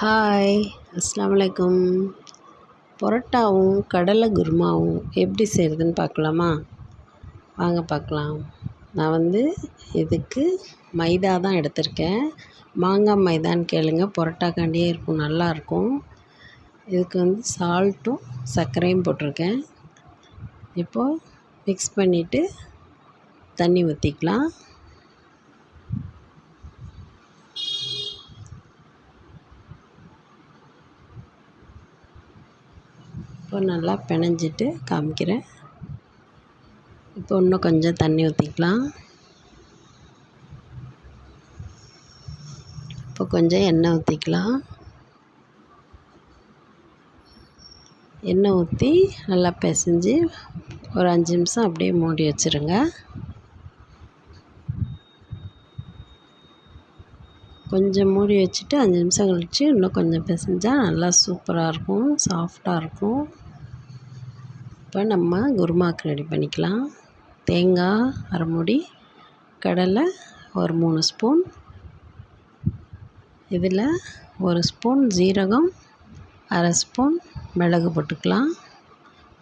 Hi அஸ்ஸலாமு அலைக்கும் பரோட்டாவும் கடலை குருமாவும் எப்படி செய்கிறதுன்னு பார்க்கலாமா? வாங்க பார்க்கலாம். நான் வந்து இதுக்கு மைதா தான் எடுத்திருக்கேன். மாங்காய் மைதான்னு கேளுங்க. பரோட்டாக்காண்டியே இருக்கும் நல்லாயிருக்கும். இதுக்கு வந்து சால்ட்டும் சர்க்கரையும் போட்டிருக்கேன். இப்போது மிக்ஸ் பண்ணிவிட்டு தண்ணி ஊற்றிக்கலாம் இப்போ நல்லா பிணைஞ்சிட்டு காமிக்கிறேன். இப்போ இன்னும் கொஞ்சம் தண்ணி ஊற்றிக்கலாம் இப்போ கொஞ்சம் எண்ணெய் ஊற்றிக்கலாம் எண்ணெய் ஊற்றி நல்லா பிசைஞ்சு ஒரு அஞ்சு நிமிஷம் அப்படியே மூடி வச்சுருங்க. கொஞ்சம் மூடி வச்சுட்டு அஞ்சு நிமிஷம் கழித்து இன்னும் கொஞ்சம் பிசைஞ்சால் நல்லா சூப்பராக இருக்கும் சாஃப்டாக இருக்கும். இப்போ நம்ம குருமாவுக்கு ரெடி பண்ணிக்கலாம். தேங்காய் அரை மூடி கடலை ஒரு மூணு ஸ்பூன். இதில் ஒரு ஸ்பூன் ஜீரகம் அரை ஸ்பூன் மிளகு போட்டுக்கலாம்.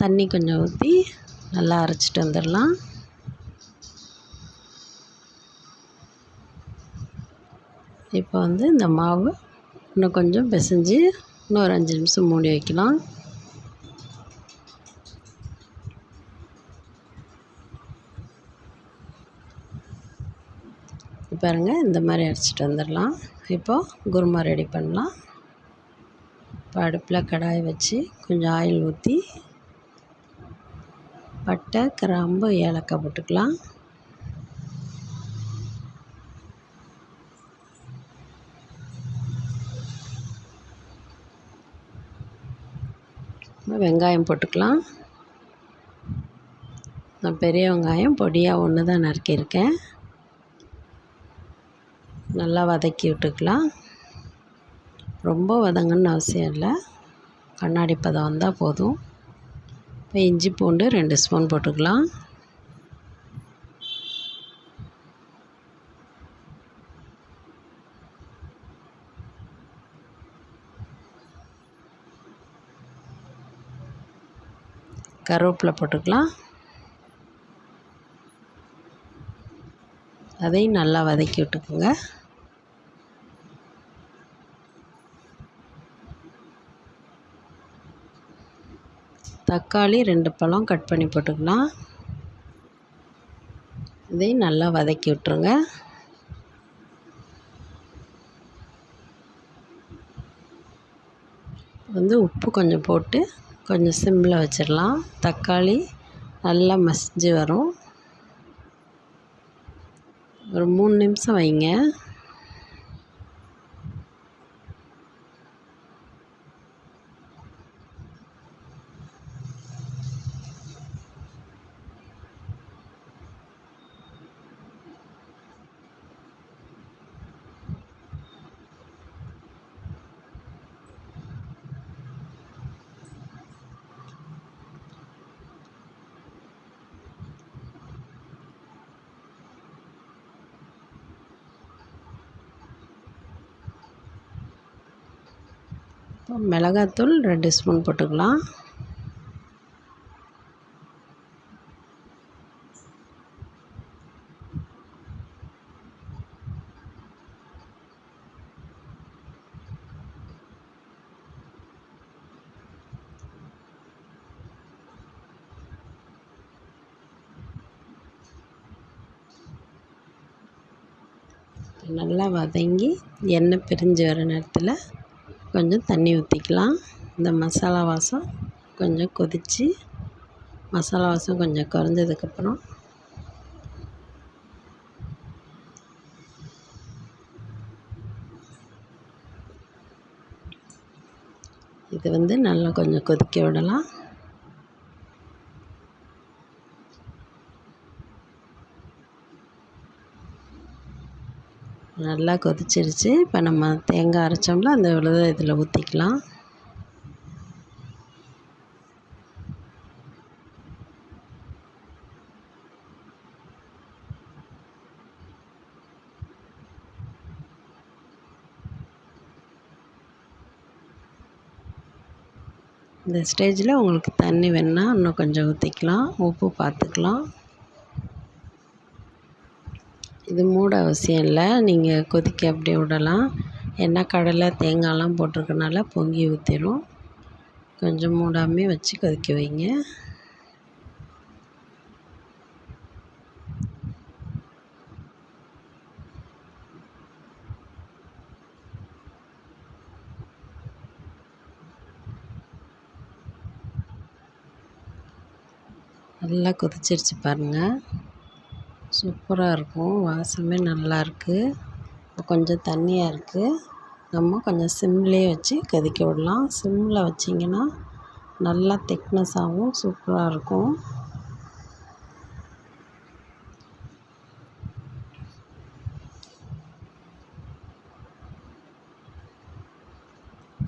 தண்ணி கொஞ்சம் ஊற்றி நல்லா அரைச்சிட்டு வந்துடலாம். இப்போ வந்து இந்த மாவு இன்னும் கொஞ்சம் பிசைஞ்சு இன்னும் ஒரு அஞ்சு நிமிஷம் மூடி வைக்கலாம். பாருங்கள் இந்த மாதிரி அரைச்சிட்டு வந்துடலாம். இப்போது குருமா ரெடி பண்ணலாம். இப்போ அடுப்பில் கடாய் வச்சு கொஞ்சம் ஆயில் ஊற்றி பட்டை கிராம்பு ஏலக்காய் போட்டுக்கலாம். வெங்காயம் போட்டுக்கலாம். நான் பெரிய வெங்காயம் பொடியாக ஒன்று தான் நறுக்கியிருக்கேன். நல்லா வதக்கி விட்டுக்கலாம். ரொம்ப வதங்கன்னு அவசியம் இல்லை. கண்ணாடி பதம் வந்தால் போதும். இப்போ இஞ்சி பூண்டு ரெண்டு ஸ்பூன் போட்டுக்கலாம். கருவேப்பிலை போட்டுக்கலாம். அதையும் நல்லா வதக்கி விட்டுக்குங்க. தக்காளி ரெண்டு பழம் கட் பண்ணி போட்டுக்கலாம். இதையும் நல்லா வதக்கி விட்டுருங்க. வந்து உப்பு கொஞ்சம் போட்டு கொஞ்சம் சிம்மில் வச்சிடலாம். தக்காளி நல்லா மசிஞ்சு வரும். ஒரு மூணு நிமிஷம் வைங்க. மிளகாத்தூள் ரெண்டு ஸ்பூன் போட்டுக்கலாம். நல்லா வதங்கி எண்ணெய் பிரிஞ்சு வர நேரத்தில் கொஞ்சம் தண்ணி ஊற்றிக்கலாம் இந்த மசாலா வாசம் கொஞ்சம் கொதித்து மசாலா வாசம் கொஞ்சம் குறைஞ்சதுக்கப்புறம் இது வந்து நல்லா கொஞ்சம் கொதிக்க விடலாம். நல்லா கொதிச்சிருச்சு. இப்போ நம்ம தேங்காய் அரைச்சோம்ல அந்த விழுதை இதில் ஊற்றிக்கலாம் இந்த ஸ்டேஜில் உங்களுக்கு தண்ணி வேணுன்னா இன்னும் கொஞ்சம் ஊற்றிக்கலாம் உப்பு பார்த்துக்கலாம் இது மூட அவசியம் இல்லை. நீங்கள் கொதிக்க அப்படியே விடலாம். ஏன்னா கடலை தேங்காயெலாம் போட்டிருக்கனால பொங்கி ஊற்றிடும் கொஞ்சம் மூடாமே வச்சு கொதிக்க வைங்க. நல்லா கொதிச்சிருச்சு பாருங்கள் சூப்பராக இருக்கும். வாசமே நல்லாயிருக்கு கொஞ்சம் தண்ணியாக இருக்குது நம்ம கொஞ்சம் சிம்லேயே வச்சு கொதிக்க விடலாம். சிம்மில் வச்சிங்கன்னா நல்லா திக்னஸாகவும் சூப்பராக இருக்கும்.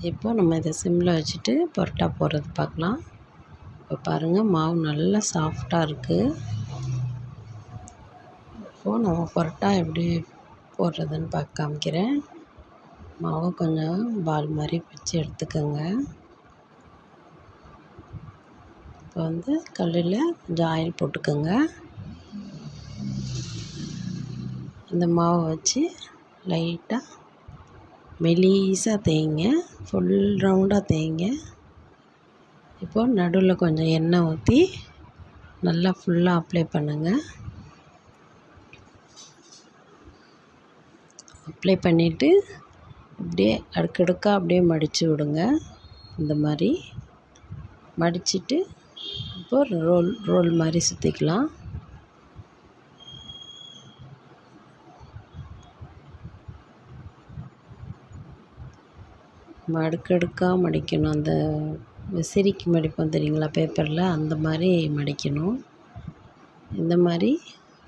இப்போ நம்ம இதை சிம்மில் வச்சுட்டு பரோட்டா போடுறது பார்க்கலாம். இப்போ பாருங்கள் மாவு நல்லா சாஃப்டாக இருக்குது இப்போது நம்ம பரோட்டா எப்படி போடுறதுன்னு பார்க்க காமிக்கிறேன். மாவை கொஞ்சம் பால் மாதிரி பிச்சு எடுத்துக்கோங்க. இப்போ வந்து கல்லில் கொஞ்சம் ஆயில் போட்டுக்கோங்க. அந்த மாவை வச்சு லைட்டாக மெலீஸாக தேய்ங்க. ஃபுல் ரவுண்டாக தேய்ங்க. இப்போது நடுவில் கொஞ்சம் எண்ணெய் ஊற்றி நல்லா ஃபுல்லாக அப்ளை பண்ணுங்கள் அப்ளை பண்ணிவிட்டு அப்படியே அடுக்கடுக்காக அப்படியே மடித்து விடுங்க. இந்த மாதிரி மடிச்சுட்டு இப்போ ரோல் ரோல் மாதிரி சுற்றிக்கலாம் நம்ம அடுக்கடுக்காக மடிக்கணும். அந்த விசிறிக்கு மடிப்போம் தெரியுங்களா பேப்பரில் அந்த மாதிரி மடிக்கணும். இந்த மாதிரி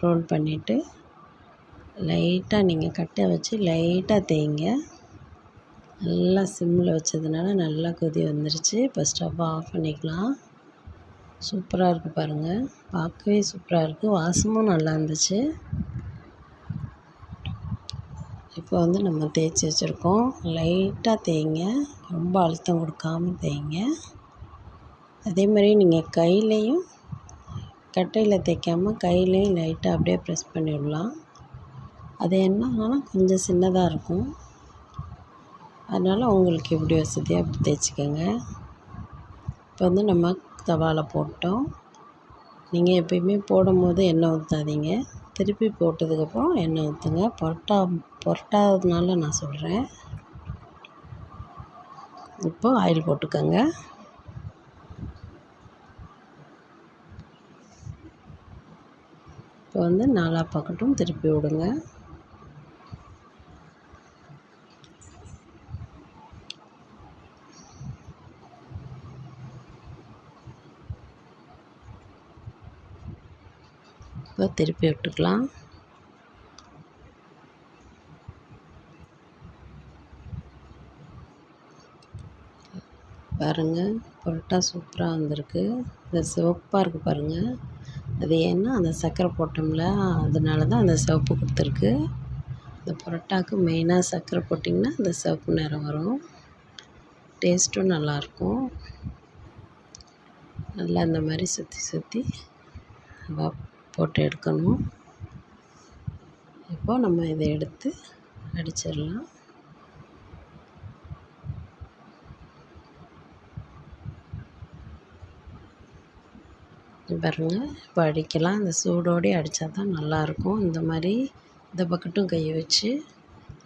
ரோல் பண்ணிவிட்டு லைட்டாக நீங்கள் கட்டை வச்சு லைட்டாக தேய்ங்க. நல்லா சிம்மில் வச்சதுனால நல்லா கொதி வந்துருச்சு. இப்போ ஸ்டவ்வை ஆஃப் பண்ணிக்கலாம். சூப்பராக இருக்குது பாருங்கள் பார்க்கவே சூப்பராக இருக்குது வாசமும் நல்லா இருந்துச்சு. இப்போ வந்து நம்ம தேய்ச்சி வச்சுருக்கோம். லைட்டாக தேய்ங்க. ரொம்ப அழுத்தம் கொடுக்காம தேய்ங்க. அதே மாதிரி நீங்கள் கையிலையும் கட்டையில் தேய்க்காமல் கையிலையும் லைட்டாக அப்படியே ப்ரெஸ் பண்ணிவிடலாம் அது என்னன்னா கொஞ்சம் சின்னதாக இருக்கும். அதனால் உங்களுக்கு எப்படி வசதியாக அப்படி தேய்ச்சிக்கோங்க. இப்போ வந்து நம்ம தவாவில் போட்டோம். நீங்கள் எப்பயுமே போடும்போது எண்ணெய் ஊற்றாதீங்க திருப்பி போட்டதுக்கப்புறம் எண்ணெய் ஊற்றுங்க புரட்டா புரட்டாததுனால நான் சொல்கிறேன் இப்போ ஆயில் போட்டுக்கோங்க. இப்போ வந்து நாலா பக்கட்டும் திருப்பி விடுங்க. இப்போ திருப்பி விட்டுக்கலாம். பாருங்கள் பரோட்டா சூப்பராக வந்திருக்கு. இந்த சிவப்பாக இருக்குது பாருங்கள் அது ஏன்னா அந்த சர்க்கரை போட்டோம்ல அதனால தான் அந்த சிவப்பு கொடுத்துருக்கு. இந்த பரோட்டாவுக்கு மெயினாக சர்க்கரை போட்டிங்கன்னா அந்த சிவப்பு நிறம் வரும். டேஸ்ட்டும் நல்லாயிருக்கும். நல்லா இந்த மாதிரி சுற்றி சுற்றி போட்டு எடுக்கணும். இப்போ நம்ம இதை எடுத்து அடிச்சிடலாம். பாருங்கள் இப்போ அடிக்கலாம். இந்த சூடோடே அடித்தா தான் நல்லாயிருக்கும். இந்த மாதிரி இந்த பக்கட்டும் கையை வச்சு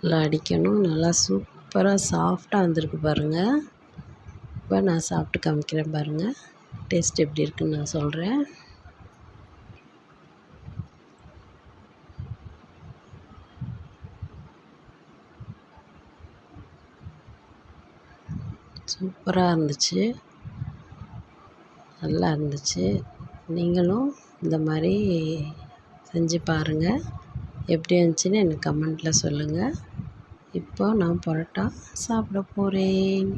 நல்லா அடிக்கணும். நல்லா சூப்பராக சாஃப்டாக வந்திருக்கு பாருங்கள் இப்போ நான் சாப்பிட்டு காமிக்கிறேன் பாருங்கள் டேஸ்ட் எப்படி இருக்குன்னு நான் சொல்கிறேன் சூப்பராக இருந்துச்சு. நல்லா இருந்துச்சு. நீங்களும் இந்த மாதிரி செஞ்சு பாருங்கள் எப்படி இருந்துச்சுன்னு எனக்கு கமெண்ட்டில் சொல்லுங்கள் இப்போ நான் பரோட்டா சாப்பிட போகிறேன்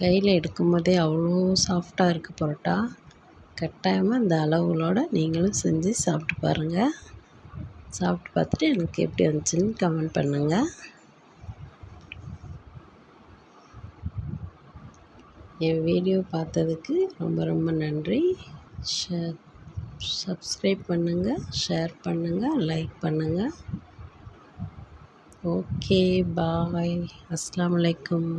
கையில் எடுக்கும்போதே அவ்வளோ சாஃப்டாக இருக்குது பரோட்டா. கட்டாயமாக இந்த அளவுகளோடு நீங்களும் செஞ்சு சாப்பிட்டு பாருங்கள் சாப்பிட்டு பார்த்துட்டு எனக்கு எப்படி வந்துச்சுன்னு கமெண்ட் பண்ணுங்கள் என் வீடியோ பார்த்ததுக்கு ரொம்ப ரொம்ப நன்றி. ஷேர் சப்ஸ்கிரைப் பண்ணுங்கள் ஷேர் பண்ணுங்கள் லைக் பண்ணுங்கள் ஓகே பாய் அஸ்லாம் வலைக்கம்